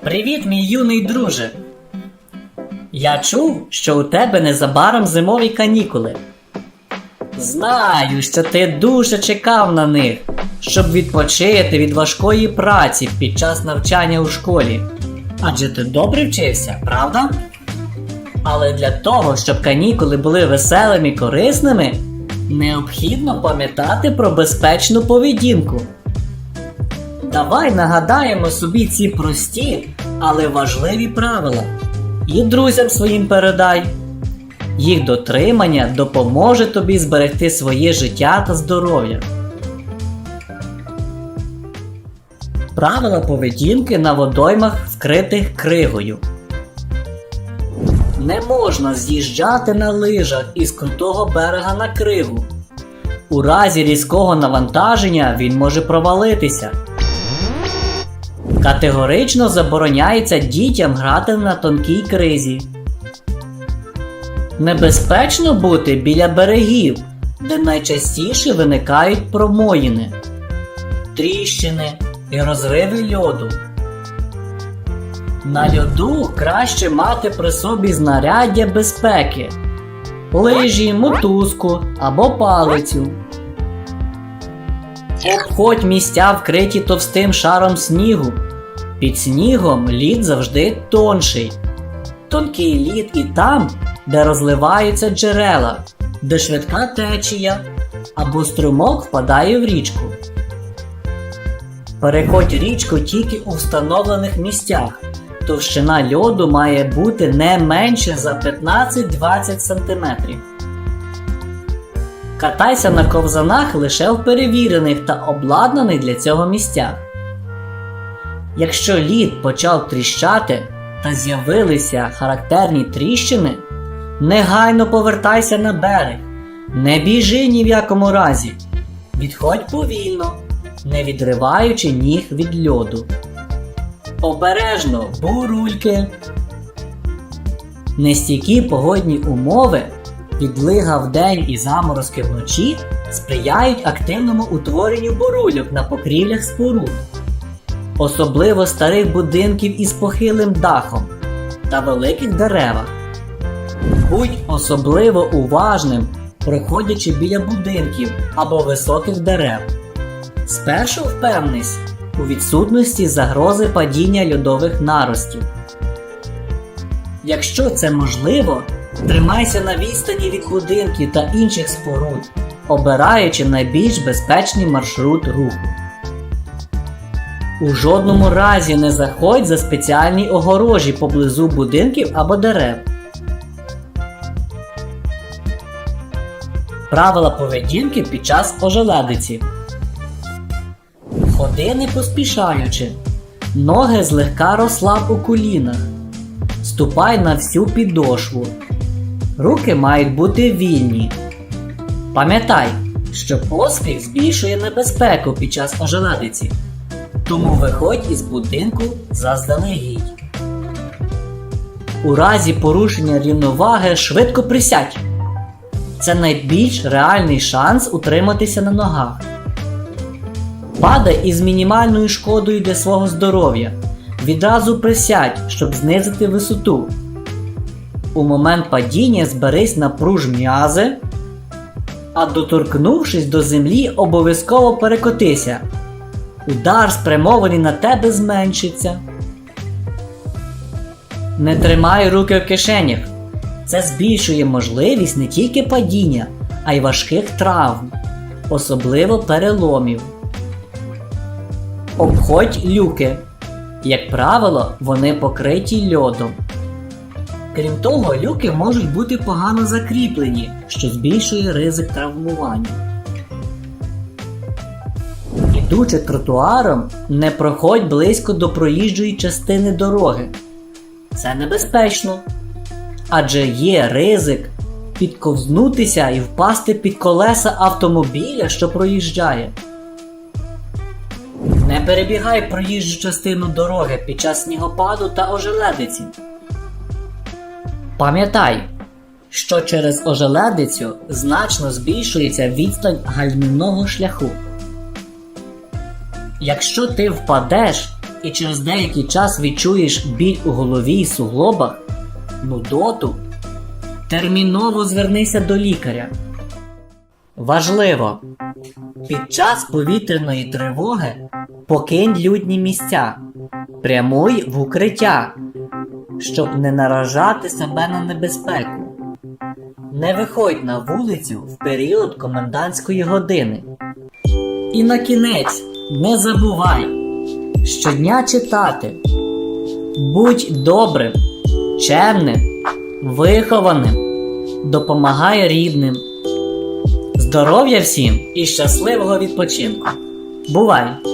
Привіт, мій юний друже. Я чув, що у тебе незабаром зимові канікули. Знаю, що ти дуже чекав на них, щоб відпочити від важкої праці під час навчання у школі. Адже ти добре вчився, правда? Але для того, щоб канікули були веселими і корисними, необхідно пам'ятати про безпечну поведінку. Давай нагадаємо собі ці прості, але важливі правила. І друзям своїм передай. Їх дотримання допоможе тобі зберегти своє життя та здоров'я. Правила поведінки на водоймах, вкритих кригою. Не можна з'їжджати на лижах із крутого берега на кригу. У разі різкого навантаження він може провалитися. Категорично забороняється дітям грати на тонкій кризі. Небезпечно бути біля берегів, де найчастіше виникають промоїни, тріщини і розриви льоду. На льоду краще мати при собі знаряддя безпеки, лижі, мотузку або палицю. Обходь місця вкриті товстим шаром снігу. Під снігом лід завжди тонший. Тонкий лід і там, де розливаються джерела, де швидка течія або струмок впадає в річку. Переходь річку тільки у встановлених місцях. Товщина льоду має бути не менше за 15-20 см. Катайся на ковзанах лише в перевірених та обладнаних для цього місцях. Якщо лід почав тріщати та з'явилися характерні тріщини, негайно повертайся на берег. Не біжи ні в якому разі. Відходь повільно, не відриваючи ніг від льоду. Обережно бурульки. Нестійкі погодні умови, відлига вдень і заморозки вночі сприяють активному утворенню бурульок на покрівлях споруд особливо старих будинків із похилим дахом та великих деревах. Будь особливо уважним, проходячи біля будинків або високих дерев. Спершу впевнись у відсутності загрози падіння льодових наростів. Якщо це можливо, тримайся на відстані від будинків та інших споруд, обираючи найбільш безпечний маршрут руху. У жодному разі не заходь за спеціальні огорожі поблизу будинків або дерев. Правила поведінки під час ожеледиці. Ходи не поспішаючи. Ноги злегка розслаб у колінах. Ступай на всю підошву. Руки мають бути вільні. Пам'ятай, що поспіх збільшує небезпеку під час ожеледиці. Тому виходь із будинку заздалегідь. У разі порушення рівноваги швидко присядь. Це найбільш реальний шанс утриматися на ногах. Падай із мінімальною шкодою для свого здоров'я. Відразу присядь, щоб знизити висоту. У момент падіння зберись напруж м'язи, а доторкнувшись до землі, обов'язково перекотися. Удар, спрямований на тебе, зменшиться. Не тримай руки в кишенях. Це збільшує можливість не тільки падіння, а й важких травм, особливо переломів. Обходь люки. Як правило, вони покриті льодом. Крім того, люки можуть бути погано закріплені, що збільшує ризик травмування. Ідучи тротуаром, не проходь близько до проїжджої частини дороги. Це небезпечно. Адже є ризик підковзнутися і впасти під колеса автомобіля, що проїжджає. Не перебігай проїжджу частину дороги під час снігопаду та ожеледиці. Пам'ятай, що через ожеледицю значно збільшується відстань гальмівного шляху. Якщо ти впадеш, і через деякий час відчуєш біль у голові і суглобах, нудоту, терміново звернися до лікаря. Важливо! Під час повітряної тривоги покинь людні місця, прямуй в укриття, щоб не наражати себе на небезпеку. Не виходь на вулицю в період комендантської години. І на кінець не забувай щодня читати. Будь добрим, чемним, вихованим, допомагай рідним. Здоров'я всім і щасливого відпочинку. Бувай!